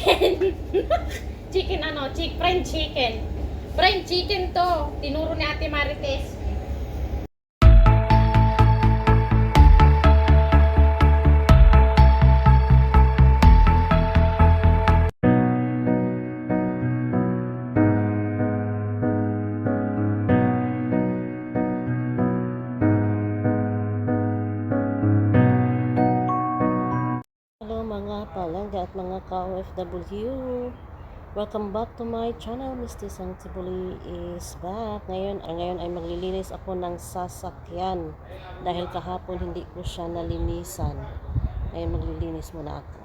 chicken. chicken ano, chick, fried chicken. Fried chicken to. Tinuro ni Ate Marites. Mga ka-OFW. Welcome back to my channel. Mr. Santibuli is back. Ngayon, ah, ngayon ay maglilinis ako ng sasakyan. Dahil kahapon hindi ko siya nalinisan. Ngayon maglilinis muna ako.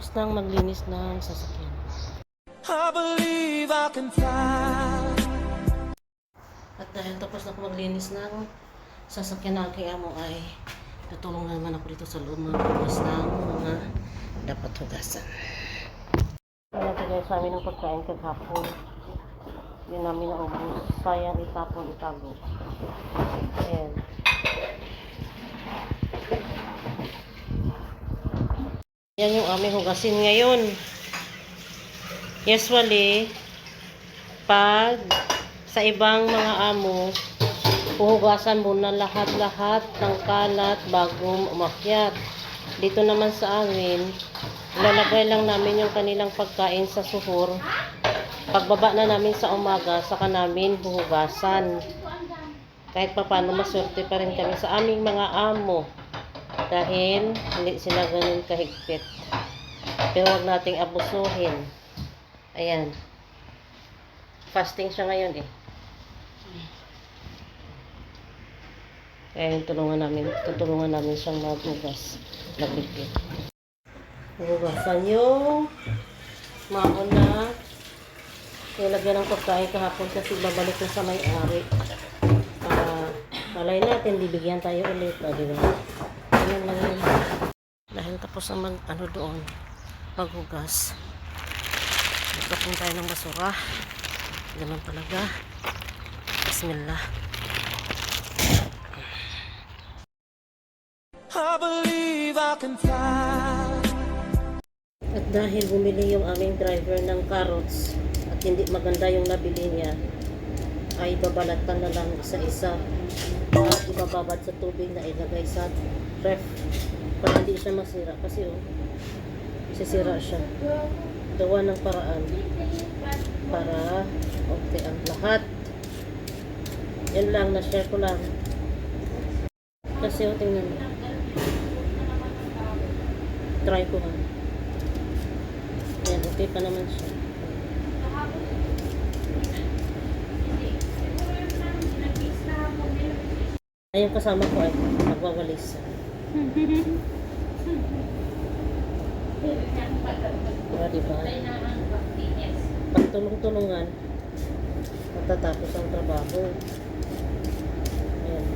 Tapos nang maglinis ng sasakyan. I believe I can fly. At dahil tapos na ako maglinis ng sasakyan na kay amo ay tutulong na naman ako dito sa loob mga hugas ng mga dapat hugasan. Ayan po guys, sa amin ng pagkain kagapon. Yun namin na ubus. Sayang itapon, itago. Ayan. Yan yung aming hugasin ngayon. Usually, pag sa ibang mga amo, puhugasan muna lahat-lahat ng kalat bago umakyat. Dito naman sa amin, lalagay lang namin yung kanilang pagkain sa suhor. Pagbaba na namin sa umaga, saka namin huhugasan. Kahit pa paano maswerte pa rin kami sa aming mga amo. Dahil hindi sila ganun kahigpit. Pero wag nating abusuhin. Ayan. Fasting siya ngayon eh. Kaya yung tulungan namin, tutulungan namin siyang maghugas, magbigay. Hugasan yung mauna. Nilagyan ng pagkain kahapon kasi babalik na sa may-ari. Para malay natin, bibigyan tayo ulit. O? Ganyan lang yun. Dahil tapos na mag, ano doon, maghugas. Magkapin tayo ng basura. Ganun talaga. Bismillah. I believe I can fly. At dahil bumili yung aming driver ng carrots at hindi maganda yung nabili niya, ay babalatan na lang isa-isa at ibababad sa tubig na ilagay sa ref para hindi siya masira kasi oh, sisira siya. Gawa ng paraan para okay ang lahat. Yan lang, na-share ko lang. Kasi oh, tingnan mo. Try ko ha. Ayan, okay pa naman siya. Ay, yung kasama ko ay nagwawalis. Diba, diba? Pag tulong-tulungan, matatapos ang trabaho. Ayan.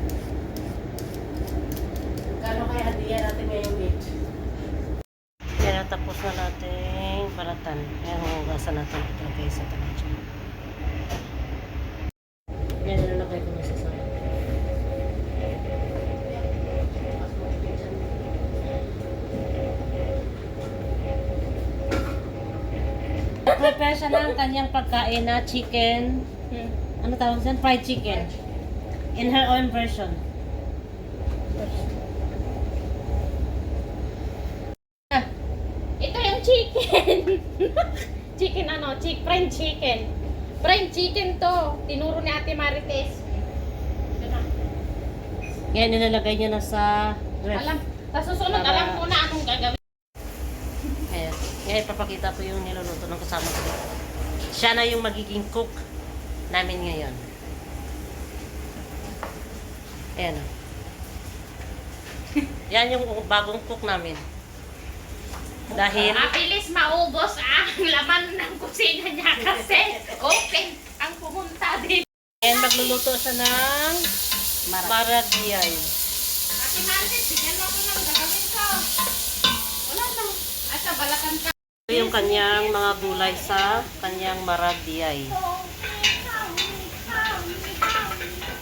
Kano kaya hadiya natin ngayong beach? Kaya tapos na natin balatan. Ayan, hugasan natin ito guys sa talaga. Nag-prepare siya ng kanyang pagkain na chicken. Hmm. Ano tawag dyan? Fried chicken. In her own version. Ah, Ito yung chicken. chicken ano, chick, fried chicken. Fried chicken to. Tinuro ni Ate Marites. Ganun. Yan, nilalagay niya na sa ref. Alam, sa susunod, alam ko na anong gagawin. Ayan. Ngayon, papakita ko yung niluluto ng kasama ko. Siya na yung magiging cook namin ngayon. Ayan. Yan yung bagong cook namin. Dahil, Mabilis maubos ang laman ng kusina niya kasi open ang pumunta din. ayan, magluluto siya ng maragiyay. Ate Marites, bigyan mo ko ng gagawin ko. Wala na. Asa, balakan ka. Yung kanyang mga gulay sa kanyang maragiyay.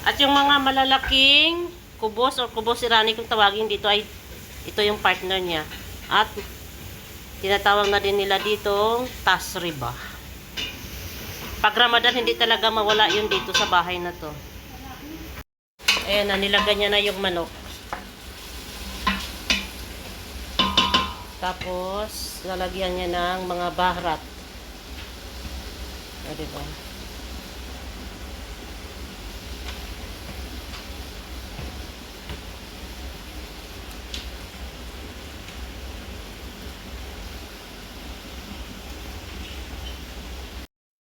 At yung mga malalaking kubos or kubos irani kung tawagin dito ay ito yung partner niya. At tinatawag na din nila dito tasriba. Pag Ramadan hindi talaga mawala yun dito sa bahay na to. Ayan na, niya na yung manok. Tapos, lalagyan niya ng mga bahrat. O, diba?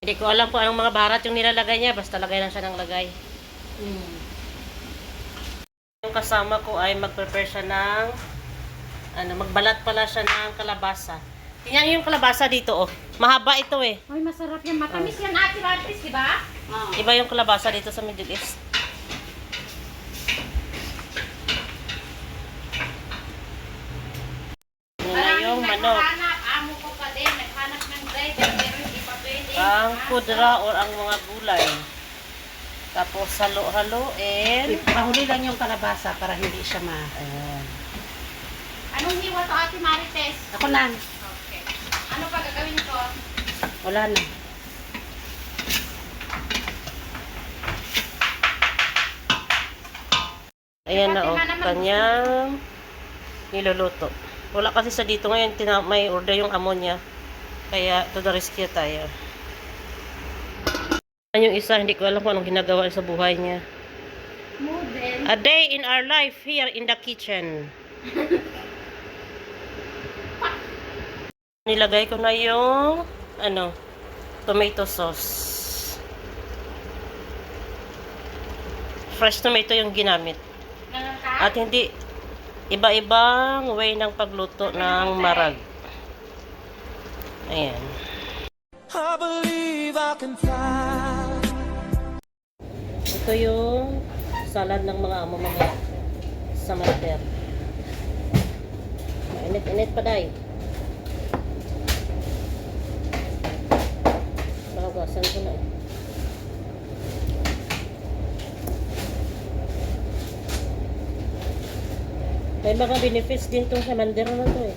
Hindi ko alam kung anong mga baharat yung nilalagay niya. Basta lagay lang siya ng lagay. Yung kasama ko ay mag-prepare siya ng ano, magbalat pala siya ng kalabasa. Tingnan yung kalabasa dito, oh. Mahaba ito eh. Ay, masarap yan. Matamis yan, Ate Marites, di ba? Iba yung kalabasa dito sa Middle East. Yung manok. naghanap. Amo ko pa din. Naghanap ng driver pero hindi pa pwede. Ang kudra or ang mga gulay. Tapos halo-halo and... Pahuli lang yung kalabasa para hindi siya ma... Ayan. Hiwa to, Ate Marites? Ako lang. Okay. Ano pa gagawin ko? Wala na. Ayan na oh, kanyang niluluto. Wala kasi sa dito ngayon, may order yung ammonia. Kaya to the rescue tayo. Ayan yung isa, hindi ko alam kung anong ginagawa sa buhay niya. Model. A day in our life here in the kitchen. Nilagay ko na yung ano, tomato sauce. Fresh tomato yung ginamit. At hindi iba-ibang way ng pagluto ng marag. Ayan. I believe I can fly. Ito yung salad ng mga amo mga sa mater. Init-init pa day. Bahugasan ko na. eh. May mga benefits din tong sa mandero na to eh.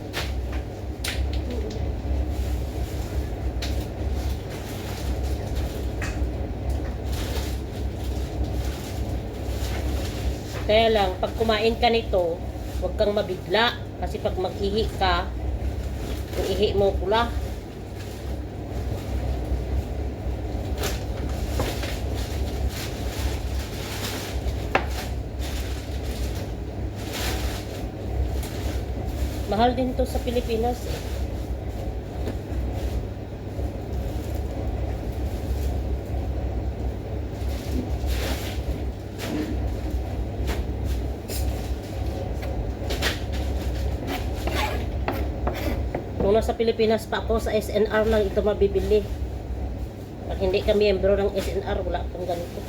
Kaya lang, pag kumain ka nito, huwag kang mabigla. Kasi pag maghihi ka, yung ihi mo pula. Mahal din to sa Pilipinas. Nung nasa Pilipinas pa ako, sa SNR lang ito mabibili. Pag hindi ka miyembro ng SNR, wala akong ganito.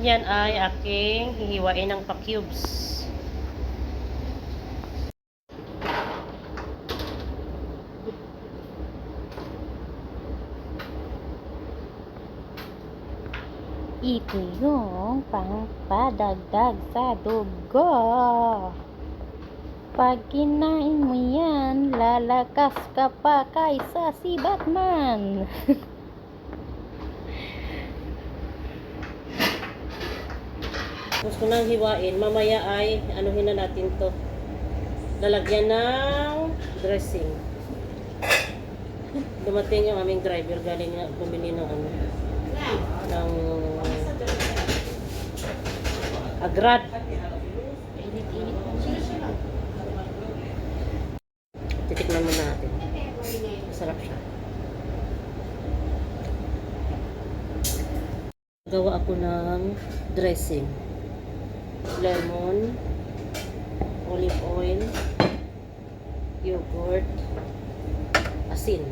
Yan ay aking hihiwain ng pa-cubes. Ito yung pangpadagdag sa dugo. Pag kinain mo yan, lalakas ka pa kaysa si Batman. Gusto nang hiwain, mamaya ay anuhin na natin to. Lalagyan ng dressing. Dumating yung aming driver galing na bumili ng ano ng agrad. Titikman muna natin. Masarap siya. Gawa ako ng dressing. Lemon, olive oil, yogurt, asin.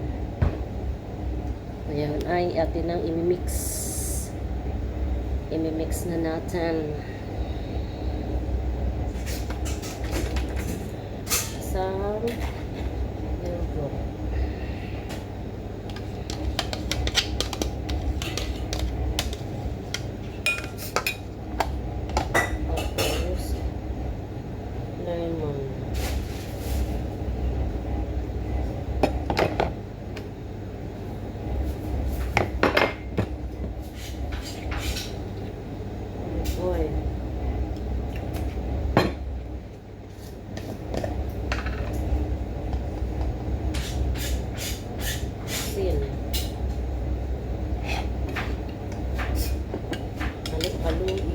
Ayan ay atin nang imimix. Imimix na natin. Isang yogurt. Tapos, lemon. Olive oil. Asin. Halo-haluin.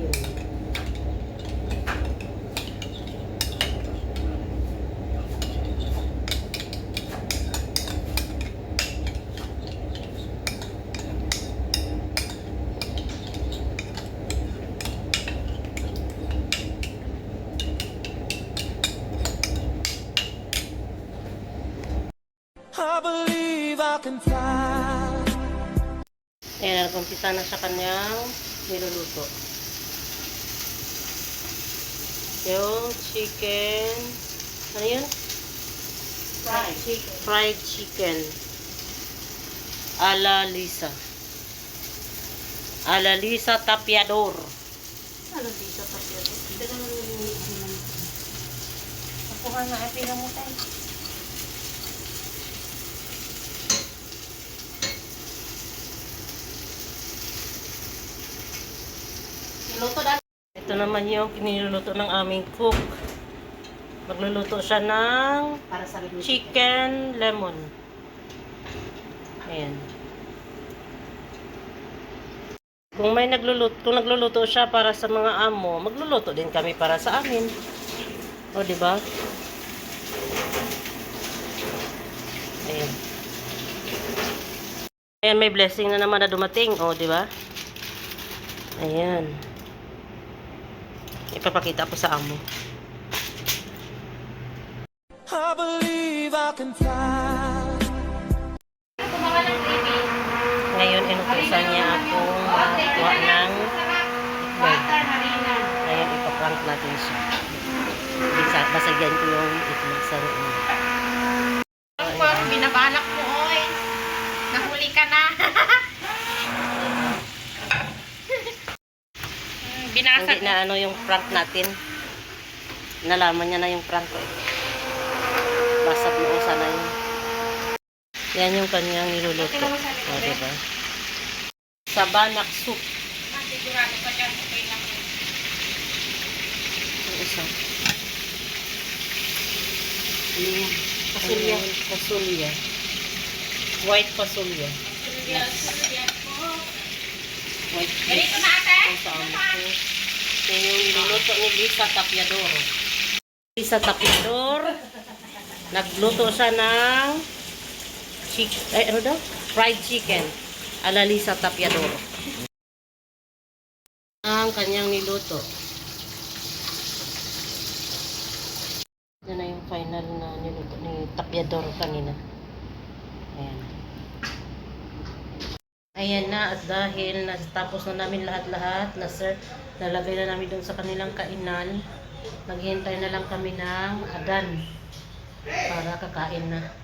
I believe I can fly. Ayan, nagkumpisa na sa kanyang niluluto. Yung chicken, ano yun? Fried chicken. Fried chicken. Ala Lisa. Ala Lisa Tapiador. Ano dito pa siya? Hindi ko naman yung Nakuha Niluto dati. Ito naman yung kiniluluto ng aming cook. Magluluto siya ng Para sa rin chicken lemon. Ayan. Kung may nagluluto, kung nagluluto siya para sa mga amo, magluluto din kami para sa amin. O, di ba? Ayan. Ayan, may blessing na naman na dumating. O, di ba? Ayan. Ipapakita ko sa amo. I believe I can fly. Ngayon, inutusan niya akong kuha ng itlog. Ngayon, ipaprank natin siya. Basagyan ko yung itlog sa roon. Ako, binabalak mo, oy. Nahuli ka na. Hmm, Binasag Hindi na ano yung prank natin. Nalaman niya na yung prank ko. Basag mo sana yun. Yan yung kanyang niluluto. O, diba? Sabanak soup. Sigurado ka dyan, okay lang. Yung isa. Pasulya. Pasulya. White pasulya. White Ganito na ate? Ang sa amo Yan yung niluluto ni Lisa Tapiador. Lisa Tapiador. Nagluto siya ng chick ay ano daw? Fried chicken. Ala Lisa Tapiador. Ang kanyang niluto. Yan na yung final na niluto ni Tapiador kanina. Ayan. Na, at dahil natapos na namin lahat-lahat, na sir, nalagay na namin doon sa kanilang kainan, naghihintay na lang kami ng adan para kakain na.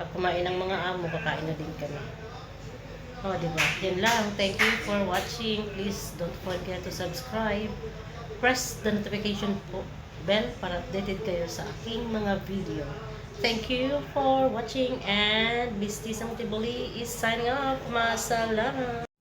Pag kumain ng mga amo, kakain na din kami. O, di ba? Yan lang. Thank you for watching. Please don't forget to subscribe. Press the notification bell para updated kayo sa aking mga video. Thank you for watching and Misty Samtibuli is signing off. Masalamat!